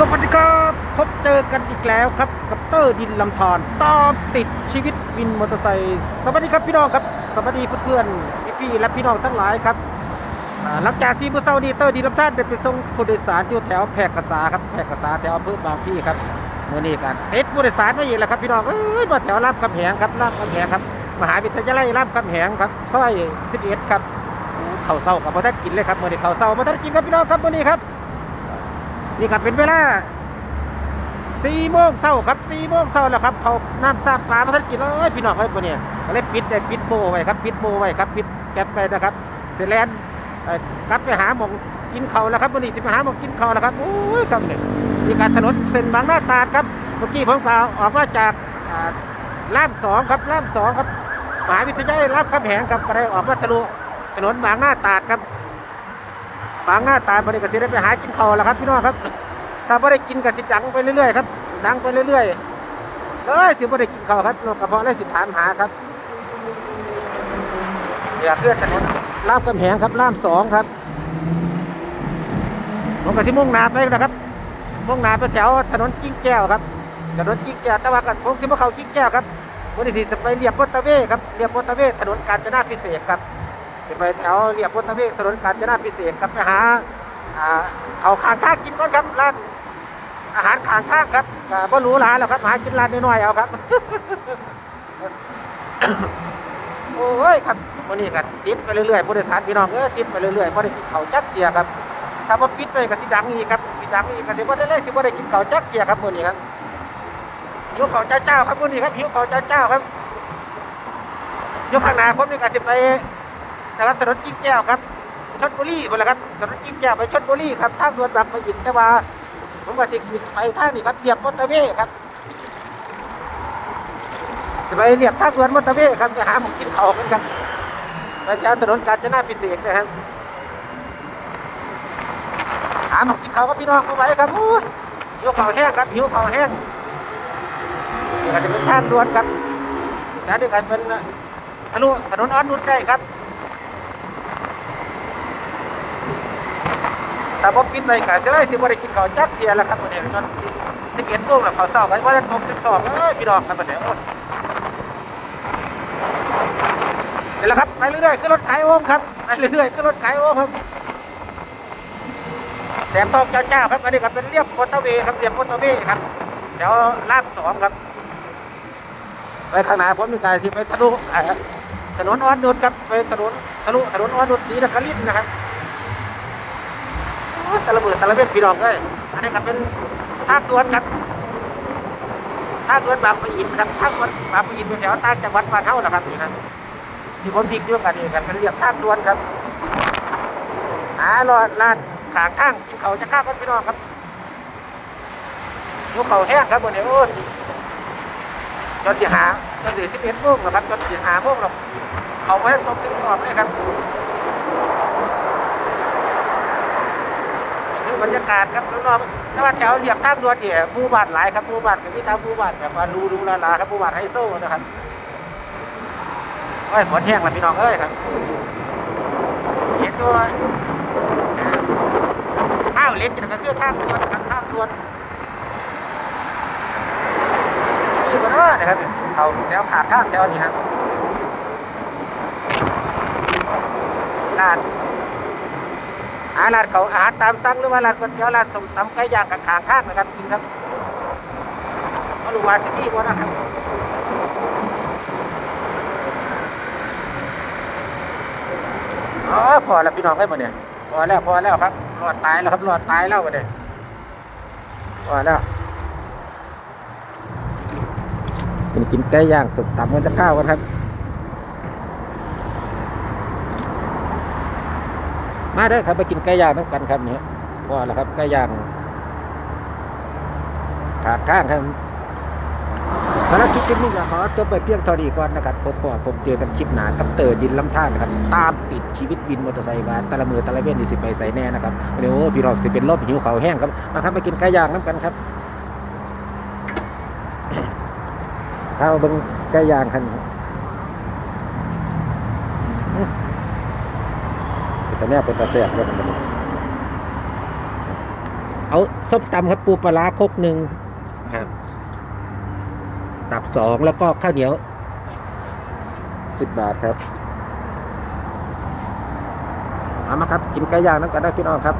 สวัสดีครับ พบเจอกันอีกแล้วครับ กับเตอร์ดินลำธารตามติดชีวิตวินมอเตอร์ไซค์สวัสดีครับพี่น้องครับ สวัสดีเพื่อนๆพี่ๆและพี่น้องทั้งหลายครับหลังจากที่เมื่อเช้านี้เตอร์ดินลำธารได้ไปส่งผู้โดยสารอยู่แถวแพรกษาครับแพรกษาแถวอำเภอบางพี่ครับเมื่อนี้กันเอ็ดผู้โดยสารมาอีกแล้วครับพี่น้องเอ้ยมาแถวรามคำแหงครับรามคำแหงครับมหาวิทยาลัยรามคำแหงครับซอย11ครับโอ้ข้าเศร้ากับพ่ทันกินเลยครับเมื่อนี้เขาเศร้าพ่ทันกินครับพี่น้องครับเมื่อนี้ครับ นี่ก็เป็นเวลาสี่โมงเช้าครับสี่โมงเช้าแล้วครับ เขาน้ำซาปลามาทันกินเลยพี่น้องเฮ้ยปะเนี่ยก็เลยปิดได้ปิดโบไว้ครับ ปิดโบไว้ครับ ปิดแก๊ปไปนะครับเสร็จแล้วกลับไปหาหมองกินเขาแล้วครับวันนี้สิไปหาหมองกินเขาแล้วครับโอ้ยครับเนี่ยมีการถนนเส้นบางหน้าตาดครับเมื่อกี้ผมกล่าวออกมาจากล่ามสองครับล่ามสองครับมหาวิทยาลัยรามคำแหงครับก็ได้ออกมาทะลุถนนบางหน้าตาดครับ บางหน้าตาบริกสิได้ไปหากินข้าแล้วครับพี่น้องครับ ถ้าบ่ได้กินกสิดังไปเรื่อยๆครับดังไปเรื่อยๆเอ้ยสิบ่ได้กินข้าครับโรคกระเพาะเลยสิถามหาครับเดี๋ยวเคลื่อนถนนลาบกำแหงครับล่ามสองครับผมก็สิมุ่งหน้าไปนะครับ มุ่งหน้าไปแถวถนนกิ้งแก้วครับถนนกิ้งแก้วแต่ว่าก็ผมสิบเข้ากิ้งแก้วครับวันนี้สิไปเรียบมอเตอร์เวย์ครับเรียบมอเตอร์เวย์ถนนกาญจนาพิเศษครับ ไปแถวเรียบมอเตอร์เวย์ถนนกาญจนาพิเศษกครับไปหาเขาข้างทางกินก่อนครับร้านอาหารข้างทางครับก็บรูหรานแล้วครับหากินร้านน้อยๆเอาครับ โอ้ยครับวันนี้ก็ติดไปเรื่อยๆผู้โดยสารพี่น้องเอ้ยติดไปเรื่อยๆบ่ได้กินเขาจักเกียครับถ้าบ่ปิดไปก็สิดังอีกครับสิดังอีกก็สิบ่ได้เลยสิบ่ได้กินเขาจักเกียครับมื้อนี้ครับหิวข้าเจ้าครับมื้อนี้ครับหิวข้าเจ้าครับอยู่ข้างหน้าผมนี่ก็สิไป นะครับถนนจิ้งแก้วครับชลบุรีไปแล้วครับถนนจิ้งแก้วไปชลบุรีครับทางด่วนบางปะอินแต่ว่าผมว่าสิไปทางนี้ครับเรียบมอเตอร์เวย์ครับจะไปเรียบทางด่วนมอเตอร์เวย์ครับไปหาหมองกินข้าวกันครับไปแถวถนนกาญจนาพิเศษนะครับหาหมองกินข้าวกับพี่น้องเอาไว้ครับโอ้ยหิวข้าวแห้งครับหิวข้าวแห้งนี่ก็จะเป็นทางด่วนครับแล้วนี่ก็เป็นทะลุถนนอ่อนนุชได้ครับ ถ้าบ่กินไปกะสิไลสิบ่ได้กินข้าวจักเที่ยแล้วครับมื้อนี้ตอน11โมงแล้วข้าวเช้ากันว่าจะตกตึกตอกเอ้ยพี่น้องครับมื้อนี้โอ้ยนี่แหละครับไปเรื่อยๆขึ้นรถขายโอ่งครับไปเรื่อยๆขึ้นรถขายโอ่งครับแสงทองเจ้าๆครับอันนี้ก็เป็นเรียบมอเตอร์เวย์ครับเรียบมอเตอร์เวย์ครับแถวลาดสองครับไปข้างหน้าผมมีการสิไปทะลุถนนอ่อนนุชครับไปถนนทะลุถนนอ่อนนุชศรีนครินทร์นะครับ แตะละเบิดแตะละเม็ดพี่น้องเอ้ยอันนี้ก็เป็นทางด่วนครับทางด่วนบางปะอินครับทางด่วนบางปะอินเป็นแถวต่างจังหวัดบ้านเฮาแหละครับนี่ครับที่ผมพิกเรื่องกันนี่กันเป็นเรียบทางด่วนครับหารอดลาดขางทางกินเขาจะข้าวกันพี่น้องครับหิวเขาแห้งครับวันนี้โอ้ยจนสิหาจนสิสิบเอ็ดโมงแล้วครับจนสิหาโมงแล้วเขาไว้ตกถึงขอบเลยครับ คือ บรรยากาศครับน้องๆแต่ว่าแถวเรียบทางด่วนเนี่ยหมู่บ้านหลายครับหมู่บ้านก็มีตามหมู่บ้านแบบว่าดูดูลาลาครับหมู่บ้านไฮโซนะครับเอ้ยฝนแห้งแล้วพี่น้องเอ้ยครับ เห็นด้วยข้าวเล็กนี่ก็คือทางด่วนครับทางด่วนนี่ก็เด้อนะครับเขาแถวขาข้างแถวนี้ครับลาด หาร้านเขาอาหารตามสั่งหรือว่าร้านก๋วยเตี๋ยวร้านส้มตำไก่ย่างกับขางข้างนะครับกินครับเอาลูกวาสิพี่บ่นะครับอ๋อพอแล้วพี่น้องให้มาเนี่ยพอแล้วพอแล้วครับรอดตายแล้วครับรอดตายแล้วมาเนี่ยพอแล้วเป็นกินไก่ย่างส้มตำกันจะข้าวกันครับ มาเด้ครับไปกินไก่ย่างน้ำกันครับเนี่ยพอแล้วครับไก่ย่างขาดข้างครับภารกิจคลิปนี้ก็ขอจบไปเพียงเท่านี้ก่อนนะครับผมปอผมเจอกันคลิปหนากับเตอร์ดินลำท่านนะครับตามติดชีวิตวินมอเตอร์ไซค์มาต่ละมือต่ละเว้นนี่สิไปใส่แน่นะครับเดี๋ยวพี่น้องจะเป็นลมหิวเขาแห้งครับมาครับไปกินไก่ย่างน้ำกันครับถ้าเอาบิ่งไก่ย่างคัน เป็นตาแนวเป็นตาแสบด้วยมันเอาส้มตำครับปูปลาร้าครกหนึ่งครับตับสองแล้วก็ข้าวเหนียวสิบบาทครับเอามาครับ กินไก่ย่างน้ำกันได้พี่น้องครับ